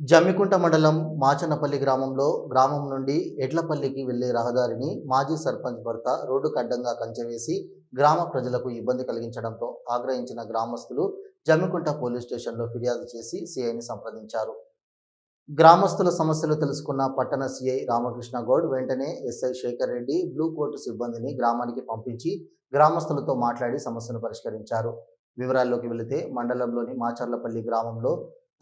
జమ్మికుంట మండలం మాచనపల్లి గ్రామంలో గ్రామం నుండి ఎడ్లపల్లికి వెళ్ళే రహదారిని మాజీ సర్పంచ్ భర్త రోడ్డుకు అడ్డంగా కంచెవేసి గ్రామ ప్రజలకు ఇబ్బంది కలిగించడంతో ఆగ్రహించిన గ్రామస్తులు జమ్మికుంట పోలీస్ స్టేషన్లో ఫిర్యాదు చేసి సిఐని సంప్రదించారు. గ్రామస్తుల సమస్యలు తెలుసుకున్న పట్టణ సిఐ రామకృష్ణ గౌడ్ వెంటనే SI Shekhar Reddy blue court సిబ్బందిని గ్రామానికి పంపించి గ్రామస్తులతో మాట్లాడి సమస్యను పరిష్కరించారు. వివరాల్లోకి వెళితే మండలంలోని మాచర్లపల్లి గ్రామంలో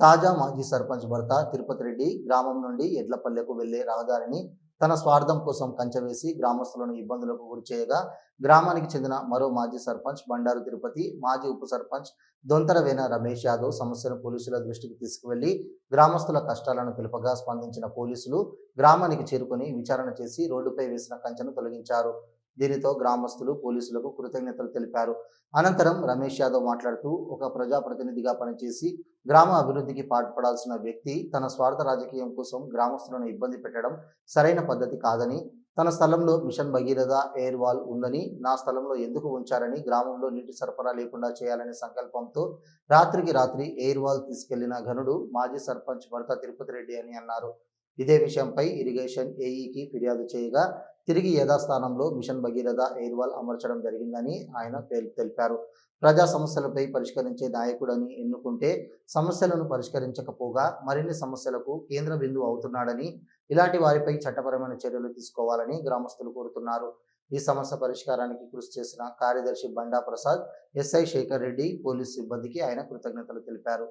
తాజా మాజీ సర్పంచ్ భర్త తిరుపతి రెడ్డి గ్రామం నుండి ఎడ్లపల్లెకు వెళ్ళే రహదారిని తన స్వార్థం కోసం కంచవేసి గ్రామస్తులను ఇబ్బందులకు గురిచేయగా గ్రామానికి చెందిన మరో మాజీ సర్పంచ్ బండారు తిరుపతి మాజీ ఉప సర్పంచ్ దొంతరవేన రమేష్ యాదవ్ సమస్యను పోలీసుల దృష్టికి తీసుకువెళ్ళి గ్రామస్తుల కష్టాలను తెలుపగా స్పందించిన పోలీసులు గ్రామానికి చేరుకుని విచారణ చేసి రోడ్డుపై వేసిన కంచెను తొలగించారు. దీనితో గ్రామస్తులు పోలీసులకు కృతజ్ఞతలు తెలిపారు. అనంతరం రమేష్ యాదవ్ మాట్లాడుతూ ఒక ప్రజాప్రతినిధిగా పనిచేసి గ్రామ అభివృద్ధికి పాటుపడాల్సిన వ్యక్తి తన స్వార్థ రాజకీయం కోసం గ్రామస్తులను ఇబ్బంది పెట్టడం సరైన పద్ధతి కాదని తన స్థలంలో మిషన్ భగీరథ ఎయిర్ వాల్ ఉందని నా స్థలంలో ఎందుకు ఉంచారని గ్రామంలో నీటి సరఫరా లేకుండా చేయాలనే సంకల్పంతో రాత్రికి రాత్రి ఎయిర్ వాల్ తీసుకెళ్ళిన ఘనుడు మాజీ సర్పంచ్ భర్త తిరుపతి రెడ్డి అని అన్నారు. ఇదే విషయంపై ఇరిగేషన్ ఏఈకి ఫిర్యాదు చేయగా తిరిగి యథాస్థానంలో మిషన్ భగీరథ ఎయిర్వాల్ అమర్చడం జరిగిందని ఆయన తెలిపారు. ప్రజా సమస్యలపై పరిష్కరించే నాయకుడని ఎన్నుకుంటే సమస్యలను పరిష్కరించకపోగా మరిన్ని సమస్యలకు కేంద్ర బిందువు అవుతున్నాడని ఇలాంటి వారిపై చట్టపరమైన చర్యలు తీసుకోవాలని గ్రామస్తులు కోరుతున్నారు. ఈ సమస్య పరిష్కారానికి కృషి చేసిన కార్యదర్శి బండా ప్రసాద్ ఎస్ఐ శేఖర్ రెడ్డి పోలీస్ సిబ్బందికి ఆయన కృతజ్ఞతలు తెలిపారు.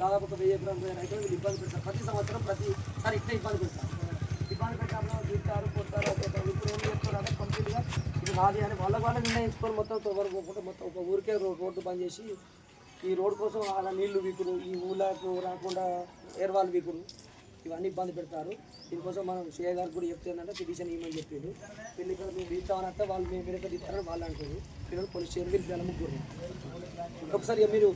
దాదాపు ఒక వెయ్యి ఎకరం రైతులు వీళ్ళు ఇబ్బంది పెడతారు. ప్రతి సంవత్సరం ప్రతిసారి ఇట్లా ఇబ్బంది పెడతారు. ఇబ్బంది పెట్టడంలో తింటారు కొడతారు ఇప్పుడు ఏం చేస్తారు అంటే కంప్లీట్గా ఇది నాది అని వాళ్ళ వాళ్ళు నిర్ణయించుకొని మొత్తం ఎవరు పోకుండా మొత్తం ఒక ఊరికే రోడ్డు బంద్ చేసి ఈ రోడ్డు కోసం అలా నీళ్ళు వీకుడు ఈ ఊళ్ళకు రాకుండా ఏర్వాళ్ళు వీకుడు ఇవన్నీ ఇబ్బంది పెడతారు. దీనికోసం మనం సీఏ గారికి కూడా చెప్తుందంటే పిటిషన్ ఇవ్వమని చెప్పిండు. వీళ్ళు ఇక్కడ మేము తీస్తామని అంటే వాళ్ళు మేము మీద ఎక్కడ తీస్తారని వాళ్ళు అంటారు పిల్లలు పోలీస్ స్టేషన్ వీళ్ళు ముగ్గురు. ఒకసారి ఇక మీరు